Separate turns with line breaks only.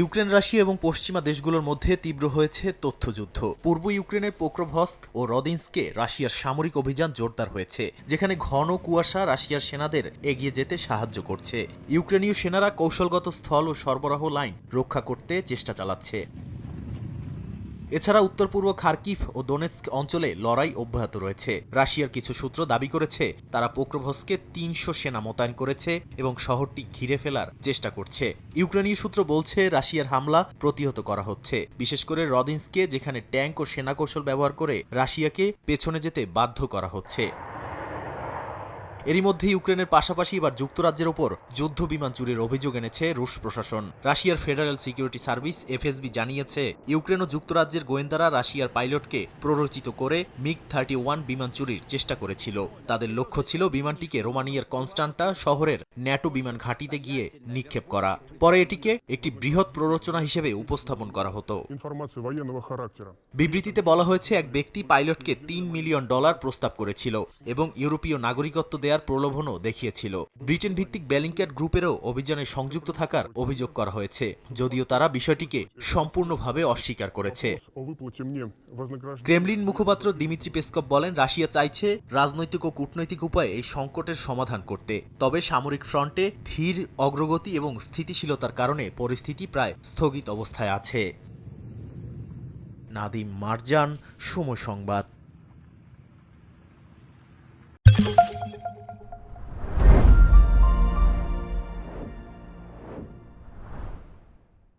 Ukraine, Russia এবং পশ্চিমা দেশগুলোর মধ্যে তীব্র হয়েছে তথ্যযুদ্ধ। পূর্ব ইউক্রেনের পোক্রোভস্ক ও রদিন্সকে রাশিয়ার সামরিক অভিযান জোরদার হয়েছে, যেখানে ঘন কুয়াশা রাশিয়ার সেনাদের এগিয়ে যেতে সাহায্য করছে। ইউক্রেনীয় সেনারা কৌশলগত স্থল ও সরবরাহ লাইন রক্ষা করতে চেষ্টা চালাচ্ছে। এছাড়া উত্তর পূর্ব খার্কিভ ও দোনেৎস্ক অঞ্চলে লড়াই অব্যাহত রয়েছে। রাশিয়ার কিছু সূত্র দাবি করেছে, তারা পোক্রভস্কে তিনশো সেনা মোতায়েন করেছে এবং শহরটি ঘিরে ফেলার চেষ্টা করছে। ইউক্রেনীয় সূত্র বলছে, রাশিয়ার হামলা প্রতিহত করা হচ্ছে। বিশেষ করে রদিন্সকে, যেখানে ট্যাঙ্ক ও সেনা কৌশল ব্যবহার করে রাশিয়াকে পেছনে যেতে বাধ্য করা হচ্ছে। এরই মধ্যে ইউক্রেনের পাশাপাশি এবার যুক্তরাজ্যের ওপর যুদ্ধ বিমান চুরির অভিযোগ এনেছে রুশ প্রশাসন। রাশিয়ার ফেডারেল সিকিউরিটি সার্ভিস এফএসবি জানিয়েছে ইউক্রেন ও যুক্তরাজ্যের গোয়েন্দারা রাশিয়ার পাইলটকে প্ররোচিত করে মিগ থার্টি ওয়ান বিমান চুরির চেষ্টা করেছিল। তাদের লক্ষ্য ছিল বিমানটিকে রোমানিয়ার কনস্টান্টা শহরের ন্যাটো বিমান ঘাঁটিতে গিয়ে নিক্ষেপ করা। পরে এটিকে একটি বৃহৎ প্ররোচনা হিসেবে উপস্থাপন করা হতো। বিবৃতিতে বলা হয়েছে এক ব্যক্তি পাইলটকে তিন মিলিয়ন ডলার প্রস্তাব করেছিল এবং ইউরোপীয় নাগরিকত্ব দেয়া দেয়ার প্রলোভনও দেখিয়েছিল। ব্রিটেন ভিত্তিক ব্যালিংক্যাট গ্রুপেরও অভিযানে সংযুক্ত থাকার অভিযোগ করা হয়েছে, যদিও তারা বিষয়টিকে সম্পূর্ণভাবে অস্বীকার করেছে। ক্রেমলিন মুখপাত্র দিমিত্রি পেসকপ বলেন, রাশিয়া চাইছে রাজনৈতিক ও কূটনৈতিক উপায়ে এই সংকটের সমাধান করতে। তবে সামরিক ফ্রন্টে ধীর, অগ্রগতি এবং স্থিতিশীলতার কারণে পরিস্থিতি প্রায় স্থগিত অবস্থায় আছে। নাদিম মারজান, সময় সংবাদ।